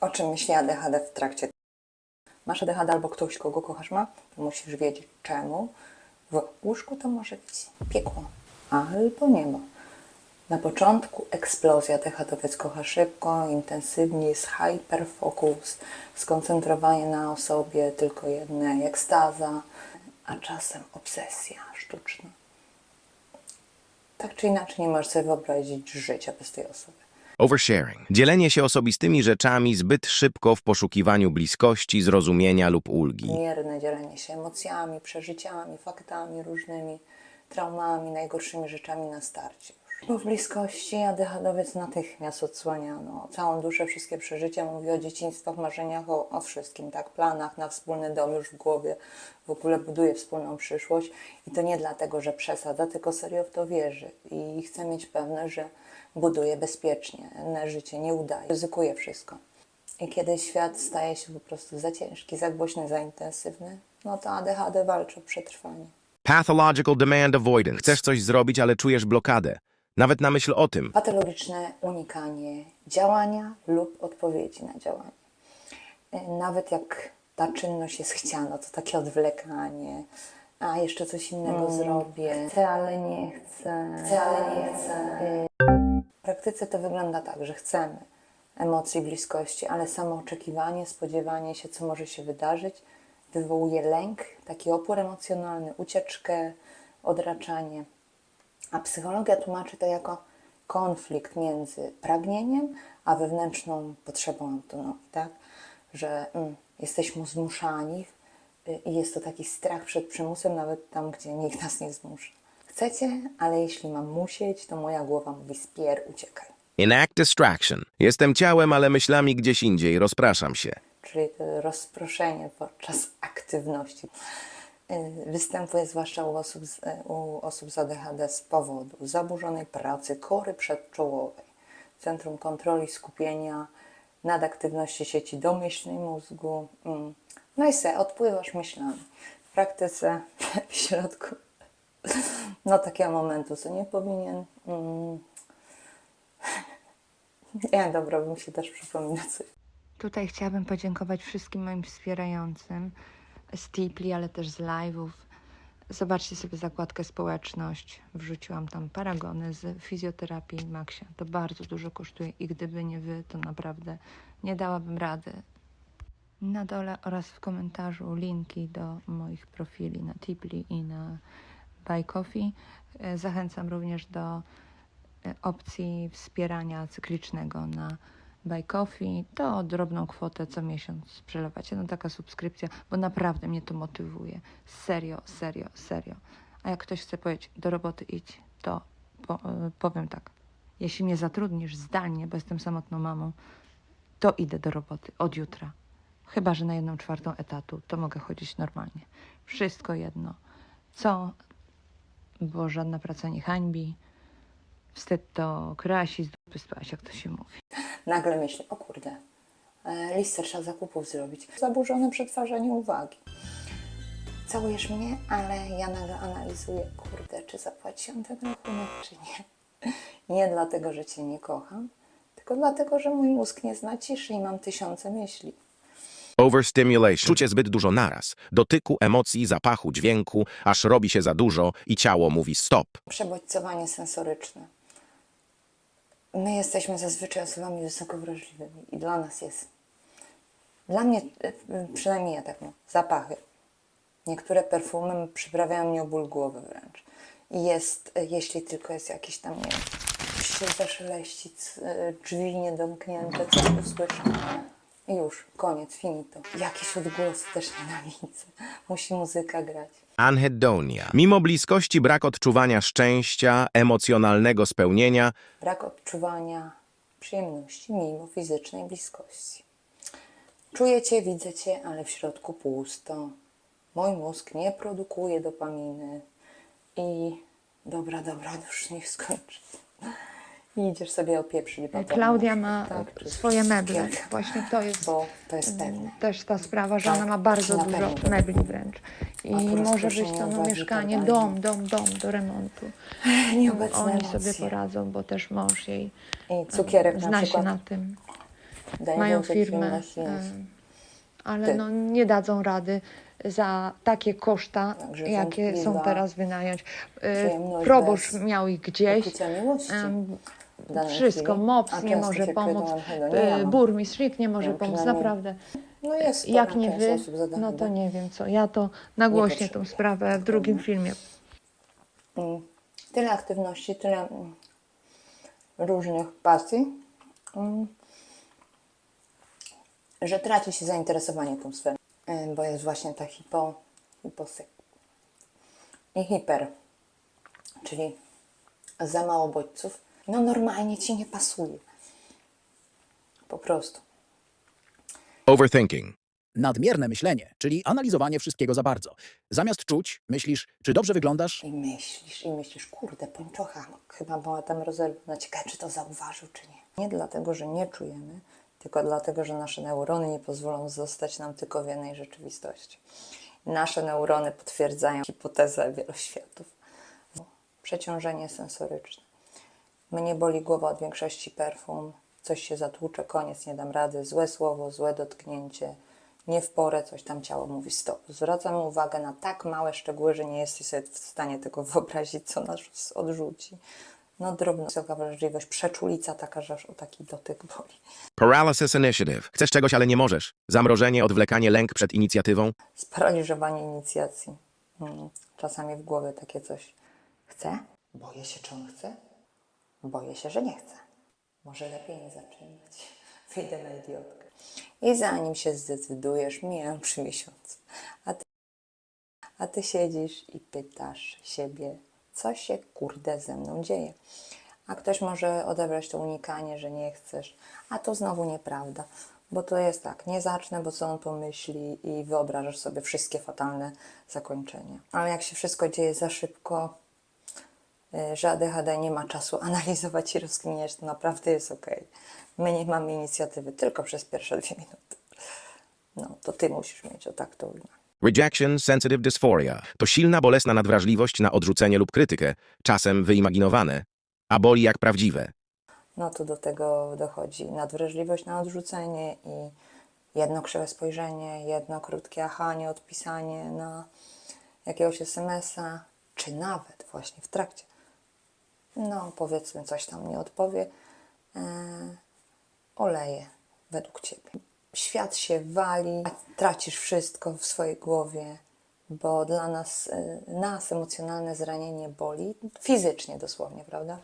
O czym myśli ADHD w trakcie? Masz ADHD albo ktoś, kogo kochasz ma, to musisz wiedzieć czemu. W łóżku to może być piekło, albo niebo. Na początku eksplozja ADHDowiec kocha szybko, intensywnie, jest hyperfocus, skoncentrowanie na osobie tylko jednej, ekstaza, a czasem obsesja sztuczna. Tak czy inaczej nie możesz sobie wyobrazić życia bez tej osoby. Oversharing. Dzielenie się osobistymi rzeczami zbyt szybko w poszukiwaniu bliskości, zrozumienia lub ulgi. mierne dzielenie się emocjami, przeżyciami, faktami różnymi, traumami, najgorszymi rzeczami na starcie. Bo w bliskości ADHDowiec natychmiast odsłania no, całą duszę, wszystkie przeżycia, mówi o dzieciństwach, marzeniach, o, o wszystkim, tak, planach na wspólny dom już w głowie, w ogóle buduje wspólną przyszłość i to nie dlatego, że przesadza, tylko serio w to wierzy i chce mieć pewność, że buduje bezpiecznie, na życie nie udaje, ryzykuje wszystko. I kiedy świat staje się po prostu za ciężki, za głośny, za intensywny, no to ADHD walczy o przetrwanie. Pathological demand avoidance. Chcesz coś zrobić, ale czujesz blokadę. Nawet na myśl o tym. Patologiczne unikanie działania lub odpowiedzi na działanie. Nawet jak ta czynność jest chciana, to takie odwlekanie, a jeszcze coś innego zrobię. Chcę, ale nie chcę. Chcę, ale nie chcę. W praktyce to wygląda tak, że chcemy emocji, bliskości, ale samo oczekiwanie, spodziewanie się, co może się wydarzyć, wywołuje lęk, taki opór emocjonalny, ucieczkę, odraczanie. A psychologia tłumaczy to jako konflikt między pragnieniem a wewnętrzną potrzebą autonomii, tak? Że mm, jesteśmy zmuszani y, i jest to taki strach przed przymusem, nawet tam, gdzie nikt nas nie zmusza. Chcecie, ale jeśli mam musieć, to moja głowa mówi spier, uciekaj. Enact distraction. Jestem ciałem, ale myślami gdzieś indziej. Rozpraszam się. czyli to rozproszenie podczas aktywności. Y, Występuje zwłaszcza u osób, z, y, u osób z ADHD z powodu zaburzonej pracy kory przedczołowej, centrum kontroli skupienia, nadaktywności sieci domyślnej mózgu. mm. No i se, odpływasz myślami. W praktyce, w środku, no takiego momentu, co nie powinien. Mm. Nie, dobra, bym się też przypomina. Tutaj chciałabym podziękować wszystkim moim wspierającym z Tipli, ale też z live'ów. Zobaczcie sobie zakładkę społeczność. Wrzuciłam tam paragony z fizjoterapii Maxia. To bardzo dużo kosztuje i gdyby nie wy, to naprawdę nie dałabym rady. Na dole oraz w komentarzu linki do moich profili na Tipli i na Buy Coffee. E, Zachęcam również do e, opcji wspierania cyklicznego na Buy Coffee. To drobną kwotę co miesiąc przelewacie. No taka subskrypcja, bo naprawdę mnie to motywuje. Serio, serio, serio. A jak ktoś chce powiedzieć, do roboty idź, to po, e, powiem tak. Jeśli mnie zatrudnisz zdalnie, bo jestem samotną mamą, to idę do roboty od jutra. Chyba, że na jedną czwartą etatu, to mogę chodzić normalnie. Wszystko jedno. Co? Bo żadna praca nie hańbi. Wstyd to krasi, z dupy spać, jak to się mówi. Nagle myśli, o kurde, e, listę trzeba zakupów zrobić. Zaburzone przetwarzanie uwagi. Całujesz mnie, ale ja nagle analizuję, kurde, czy zapłaciłam ten rachunek, czy nie. Nie dlatego, że Cię nie kocham, tylko dlatego, że mój mózg nie zna ciszy i mam tysiące myśli. Overstimulation. Czucie zbyt dużo naraz. Dotyku, emocji, zapachu, dźwięku, aż robi się za dużo i ciało mówi stop. Przebodźcowanie sensoryczne. My jesteśmy zazwyczaj osobami wysoko wrażliwymi i dla nas jest. Dla mnie, e, przynajmniej ja tak mam, zapachy. Niektóre perfumy przyprawiają mnie o ból głowy wręcz. I jest, e, jeśli tylko jest jakiś tam, nie wiem, się e, drzwi niedomknięte, coś usłyszę. Już, koniec, finito. Jakieś odgłosy też nienawidzę. Musi muzyka grać. Anhedonia. Mimo bliskości brak odczuwania szczęścia, emocjonalnego spełnienia, brak odczuwania przyjemności mimo fizycznej bliskości. Czuję cię, widzę cię, ale w środku pusto. Mój mózg nie produkuje dopaminy i dobra, dobra, już niech skończy. I idziesz sobie opieprzyć batonę. Klaudia ma Tak, swoje meble. Właśnie to jest Bo to jest pewne. też ta sprawa, że Tak, ona ma bardzo na dużo pewno. mebli wręcz. I może być to no, mieszkanie, dom, dom, dom do remontu. Nieobecne Oni emocje. sobie poradzą, bo też mąż jej I cukierek na zna się przykład. na tym. Dają mają firmę, ale no, nie dadzą rady za takie koszta, Także jakie są wątpliwa teraz wynająć. E, przyjemność Proboszcz bez miał ich gdzieś. Poczucia miłości. em, w danej Wszystko, chwili. MOPS nie często może pomóc, nie, e, mam. burmistrz nikt nie może Ja pomóc, przynajmniej- naprawdę. No jest Jak spora nie część wy, osób no to nie wiem co. Ja to nagłośnię tą sprawę w drugim filmie. Mm, Tyle aktywności, tyle mm, różnych pasji, mm, że traci się zainteresowanie tą sferą, y, bo jest właśnie ta hipo, hiposek i hiper, czyli za mało bodźców. No normalnie ci nie pasuje. Po prostu. Overthinking. Nadmierne myślenie, czyli analizowanie wszystkiego za bardzo. Zamiast czuć, myślisz, czy dobrze wyglądasz, I myślisz, i myślisz, kurde, pończocha, no, chyba była tam rozerwana. Ciekawe, czy to zauważył, czy nie. Nie dlatego, że nie czujemy, tylko dlatego, że nasze neurony nie pozwolą zostać nam tylko w jednej rzeczywistości. Nasze neurony potwierdzają hipotezę wieloświatów. Przeciążenie sensoryczne. Mnie boli głowa od większości perfum, coś się zatłucze, koniec, nie dam rady, złe słowo, złe dotknięcie, nie w porę, coś tam ciało mówi stop. Zwracamy uwagę na tak małe szczegóły, że nie jesteś sobie w stanie tego wyobrazić, co nas odrzuci. No drobna, wysoka wrażliwość, przeczulica taka, że aż o taki dotyk boli. Paralysis Initiative. Chcesz czegoś, ale nie możesz. Zamrożenie, odwlekanie, lęk przed inicjatywą. Sparaliżowanie inicjacji. Mm, Czasami w głowie takie coś. Chcę? Boję się, czy on chce? Boję się, że nie chce. Może lepiej nie zaczynać. Wyjdę na idiotkę. I zanim się zdecydujesz, mijają trzy miesiące. A ty, a ty siedzisz i pytasz siebie, co się kurde ze mną dzieje. A ktoś może odebrać to unikanie, że nie chcesz, a to znowu nieprawda, bo to jest tak, nie zacznę, bo co on pomyśli i wyobrażasz sobie wszystkie fatalne zakończenia. Ale jak się wszystko dzieje za szybko, y, że ADHD nie ma czasu analizować i rozkminiać, to naprawdę jest ok. My nie mamy inicjatywy tylko przez pierwsze dwie minuty. No, to ty musisz mieć, o tak to ujmę. Rejection Sensitive Dysphoria. To silna, bolesna nadwrażliwość na odrzucenie lub krytykę, czasem wyimaginowane, a boli jak prawdziwe. no to do tego dochodzi nadwrażliwość na odrzucenie i jedno krzywe spojrzenie, jedno krótkie achanie, odpisanie na jakiegoś SMS-a, czy nawet właśnie w trakcie. No, powiedzmy, coś tam nie odpowie, e, oleje według Ciebie. Świat się wali, tracisz wszystko w swojej głowie, bo dla nas, y, nas emocjonalne zranienie boli, fizycznie dosłownie, prawda?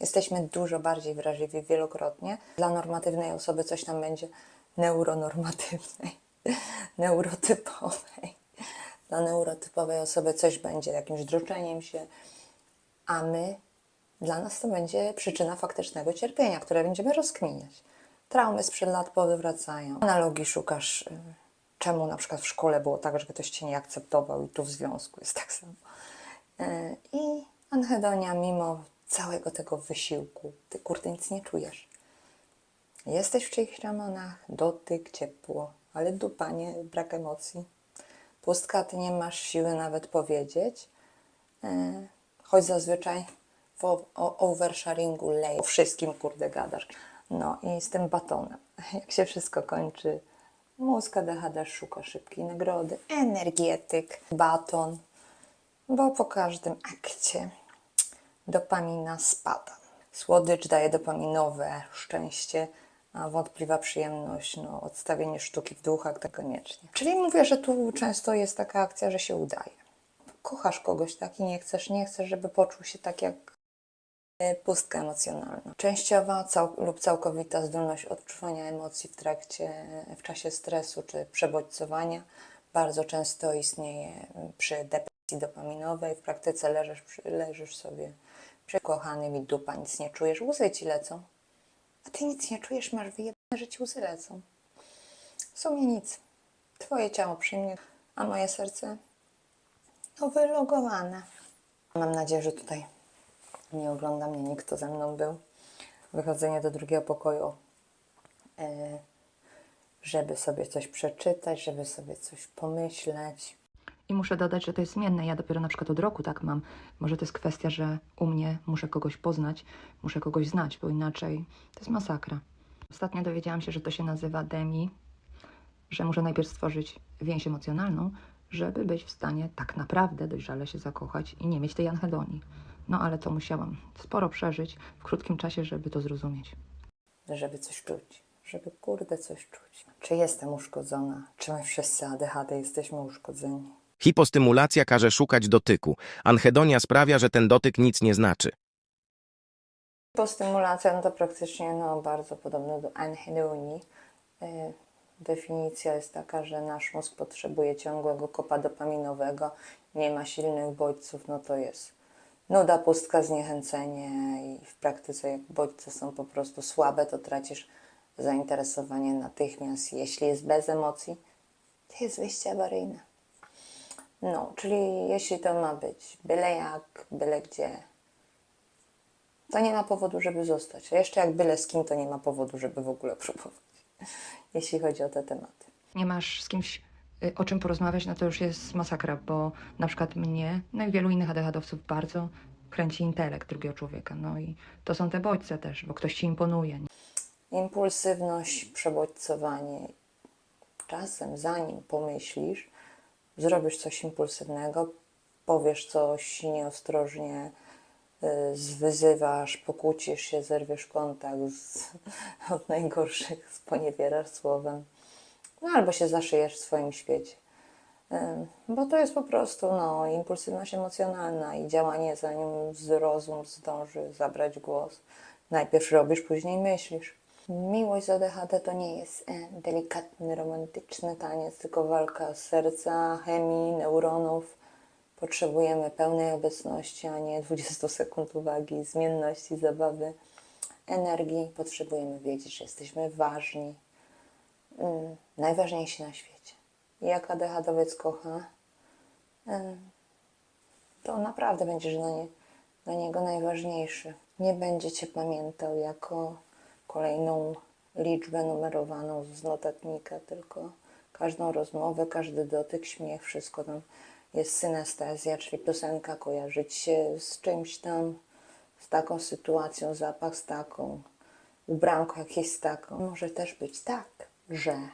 Jesteśmy dużo bardziej wrażliwi wielokrotnie. Dla normatywnej osoby coś tam będzie neuronormatywnej, neurotypowej. Dla neurotypowej osoby coś będzie jakimś droczeniem się, a my, dla nas to będzie przyczyna faktycznego cierpienia, które będziemy rozkminiać. Traumy sprzed lat powracają. Analogii szukasz, y, czemu na przykład w szkole było tak, że ktoś cię nie akceptował i tu w związku jest tak samo. Y, I anhedonia, mimo całego tego wysiłku, ty kurde nic nie czujesz. Jesteś w czyichś ramionach, dotyk, ciepło, ale dupa, nie, brak emocji. Pustka, ty nie masz siły nawet powiedzieć, yy, choć zazwyczaj w oversharingu leje, o wszystkim kurde gadasz. No i z tym batonem, jak się wszystko kończy, mózg ADHD szuka szybkiej nagrody, energetyk, baton, bo po każdym akcie dopamina spada. Słodycz daje dopaminowe szczęście, a wątpliwa przyjemność, no, odstawienie sztuki w duchach, to koniecznie. Czyli mówię, że tu często jest taka akcja, że się udaje. Kochasz kogoś tak i nie chcesz, nie chcesz, żeby poczuł się tak jak pustka emocjonalna. Częściowa cał lub całkowita zdolność odczuwania emocji w trakcie, w czasie stresu czy przebodźcowania bardzo często istnieje przy depresji dopaminowej. W praktyce leżysz, przy- leżysz sobie przy kochanym i dupa, nic nie czujesz, łzy ci lecą. A ty nic nie czujesz, masz wyjebane, że ci łzy lecą. W sumie nic. Twoje ciało przyjmie, a moje serce no wylogowane. Mam nadzieję, że tutaj nie ogląda mnie nikt, kto ze mną był. Wychodzenie do drugiego pokoju, e, żeby sobie coś przeczytać, żeby sobie coś pomyśleć. I muszę dodać, że to jest zmienne. Ja dopiero na przykład od roku tak mam. Może to jest kwestia, że u mnie muszę kogoś poznać, muszę kogoś znać, bo inaczej to jest masakra. Ostatnio dowiedziałam się, że to się nazywa demi, że muszę najpierw stworzyć więź emocjonalną, żeby być w stanie tak naprawdę dojrzale się zakochać i nie mieć tej anhedonii. No ale to musiałam sporo przeżyć w krótkim czasie, żeby to zrozumieć. żeby coś czuć, żeby kurde coś czuć. Czy jestem uszkodzona? Czy my wszyscy ADHD jesteśmy uszkodzeni? Hipostymulacja każe szukać dotyku. Anhedonia sprawia, że ten dotyk nic nie znaczy. Hipostymulacja no to praktycznie no, bardzo podobne do anhedonii. Y, Definicja jest taka, że nasz mózg potrzebuje ciągłego kopa dopaminowego, nie ma silnych bodźców, no to jest nuda, pustka, zniechęcenie i w praktyce jak bodźce są po prostu słabe, to tracisz zainteresowanie natychmiast. Jeśli jest bez emocji, to jest wyjście awaryjne. No, czyli jeśli to ma być byle jak, byle gdzie, to nie ma powodu, żeby zostać. A jeszcze jak byle z kim, to nie ma powodu, żeby w ogóle próbować. Jeśli chodzi o te tematy. nie masz z kimś o czym porozmawiać, no to już jest masakra, bo na przykład mnie, no i wielu innych ADHD-owców bardzo kręci intelekt drugiego człowieka. No i to są te bodźce też, bo ktoś ci imponuje. Impulsywność, przebodźcowanie. Czasem, zanim pomyślisz, zrobisz coś impulsywnego, powiesz coś nieostrożnie, y, zwyzywasz, pokłócisz się, zerwiesz kontakt z, od najgorszych, sponiewierasz słowem, no albo się zaszyjesz w swoim świecie. Bo to jest po prostu no, impulsywność emocjonalna i działanie zanim rozum zdąży zabrać głos. Najpierw robisz, później myślisz. Miłość z ADHD to nie jest e, delikatny, romantyczny taniec, tylko walka serca, chemii, neuronów. Potrzebujemy pełnej obecności, a nie 20 sekund uwagi, zmienności, zabawy, energii. Potrzebujemy wiedzieć, że jesteśmy ważni, mm, najważniejsi na świecie. I jak ADHDowiec kocha, to naprawdę będziesz dla, nie, dla niego najważniejszy. Nie będzie cię pamiętał jako kolejną liczbę numerowaną z notatnika, tylko każdą rozmowę, każdy dotyk, śmiech, wszystko tam jest synestezja, czyli piosenka kojarzyć się z czymś tam, z taką sytuacją, zapach z taką, ubranko jakieś z taką. Może też być tak, że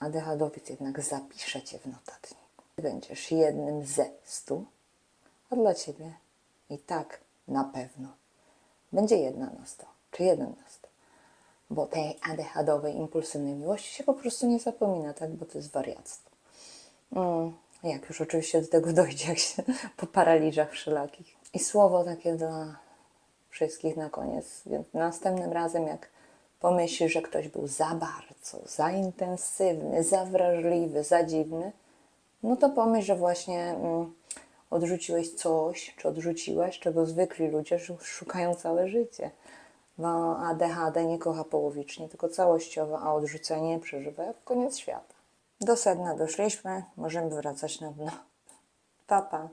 ADHDowiec jednak zapisze cię w notatniku. Będziesz jednym ze stu, a dla ciebie i tak na pewno będzie jedna na sto, czy jeden na sto. Bo tej ADHDowej, impulsywnej miłości się po prostu nie zapomina, tak? Bo to jest wariactwo. Mm, jak już oczywiście do tego dojdzie, jak się po paraliżach wszelakich. I słowo takie dla wszystkich na koniec. Więc następnym razem, jak pomyślisz, że ktoś był za bardzo, za intensywny, za wrażliwy, za dziwny, no to pomyśl, że właśnie mm, odrzuciłeś coś, czy odrzuciłaś, czego zwykli ludzie szu- szukają całe życie. Bo ADHD nie kocha połowicznie, tylko całościowo, a odrzucenie przeżywa jak koniec świata. Do sedna doszliśmy, możemy wracać na dno. Pa, pa.